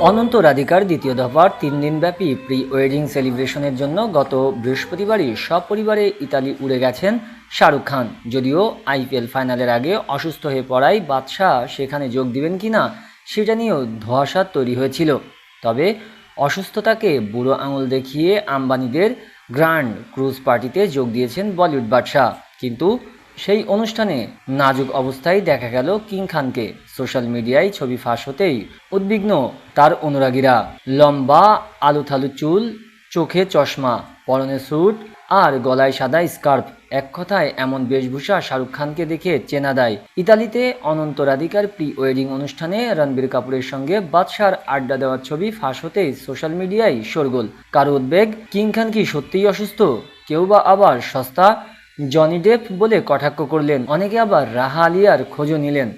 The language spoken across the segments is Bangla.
অনন্ত রাধিকার দ্বিতীয় দফার তিন দিনব্যাপী প্রি ওয়েডিং সেলিব্রেশনের জন্য গত বৃহস্পতিবারই সপরিবারে ইতালি উড়ে গেছেন শাহরুখ খান। যদিও আইপিএল ফাইনালের আগে অসুস্থ হয়ে পড়ায় বাদশাহ সেখানে যোগ দিবেন কি না সেটা নিয়েও ধোঁয়াশা তৈরি হয়েছিল। তবে অসুস্থতাকে বুড়ো আঙুল দেখিয়ে আম্বানিদের গ্র্যান্ড ক্রুজ পার্টিতে যোগ দিয়েছেন বলিউড বাদশাহ। কিন্তু সেই অনুষ্ঠানে নাজুক অবস্থায় দেখা গেল কিং খানকে। সোশ্যাল মিডিয়ায় ছবি ফাঁস হতেই উদ্বিগ্ন তার অনুরাগীরা। লম্বা, আলুথালু চুল, চোখে চশমা, পরনে স্যুট আর গলায় সাদা স্কার্ফ। এক কথায় এমন বেশভূষা শাহরুখ খানকে দেখে চেনা দেয়। ইতালিতে অনন্ত রাধিকার প্রি ওয়েডিং অনুষ্ঠানে রণবীর কাপুরের সঙ্গে বাদশার আড্ডা দেওয়ার ছবি ফাঁস হতেই সোশ্যাল মিডিয়ায় শোরগোল। কারও উদ্বেগ? কিং খান কি সত্যিই অসুস্থ? কেউ বা আবার সস্তা? জনি ডেপ বলে কটাক্ষ করলেন। অনেকে আবার রাহা আলিয়ার খোঁজও নিলেন।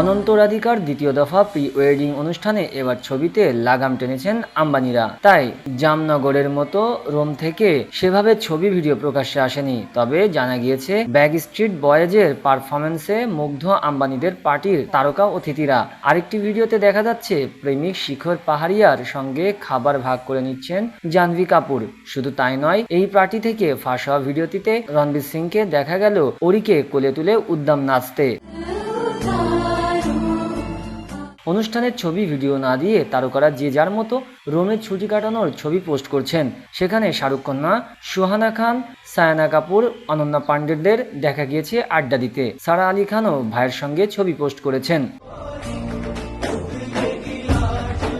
অনন্ত রাধিকার দ্বিতীয় দফা প্রি ওয়েডিং অনুষ্ঠানে এবার ছবিতে লাগাম টেনেছেন আম্বানিরা। তাই জামনগরের মতো রোম থেকে সেভাবে ছবি ভিডিও প্রকাশ্যে আসেনি। তবে জানা গিয়েছে ব্যাগ স্ট্রিট বয়েজের পারফরমেন্সে মুগ্ধ আম্বানিদের পার্টির তারকা অতিথিরা। আরেকটি ভিডিওতে দেখা যাচ্ছে, প্রেমিক শিখর পাহাড়িয়ার সঙ্গে খাবার ভাগ করে নিচ্ছেন জাহ্নবী কাপুর। শুধু তাই নয়, এই পার্টি থেকে ফাঁস হওয়া ভিডিওটিতে রণবীর সিংকে দেখা গেল ওরিকে কোলে তুলে উদ্দাম নাচতে। অনুষ্ঠানের ছবি, ভিডিও না দিয়ে তারকারা যে যার মতো রোমে ছুটি কাটানোর ছবি পোস্ট করছেন। সেখানে শাহরুখ কন্যা সুহানা খান, সায়না কাপুর, অনন্যা পাণ্ডেদের দেখা গিয়েছে আড্ডা দিতে। সারা আলী খানও ভাইয়ের সঙ্গে ছবি পোস্ট করেছেন।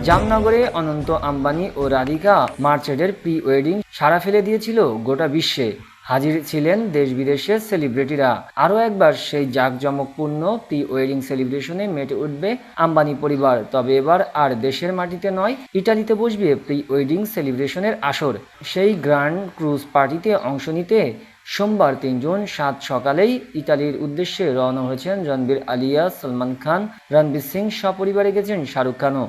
জামনগরে অনন্ত আম্বানি ও রাধিকা মার্চেডের প্রি ওয়েডিং সারা ফেলে দিয়েছিল গোটা বিশ্বে। হাজির ছিলেন দেশ বিদেশের সেলিব্রিটিরা। আরও একবার সেই জাঁকজমকপূর্ণ প্রি ওয়েডিং সেলিব্রেশনে মেতে উঠবে আম্বানি পরিবার। তবে এবার আর দেশের মাটিতে নয়, ইটালিতে বসবে প্রি ওয়েডিং সেলিব্রেশনের আসর। সেই গ্র্যান্ড ক্রুজ পার্টিতে অংশ নিতে সোমবার তিনজন সাত সকালেই ইতালির উদ্দেশ্যে রওনা হয়েছেন রণবীর আলিয়া, সলমান খান, রণবীর সিং সপরিবারে গেছেন শাহরুখ খানও।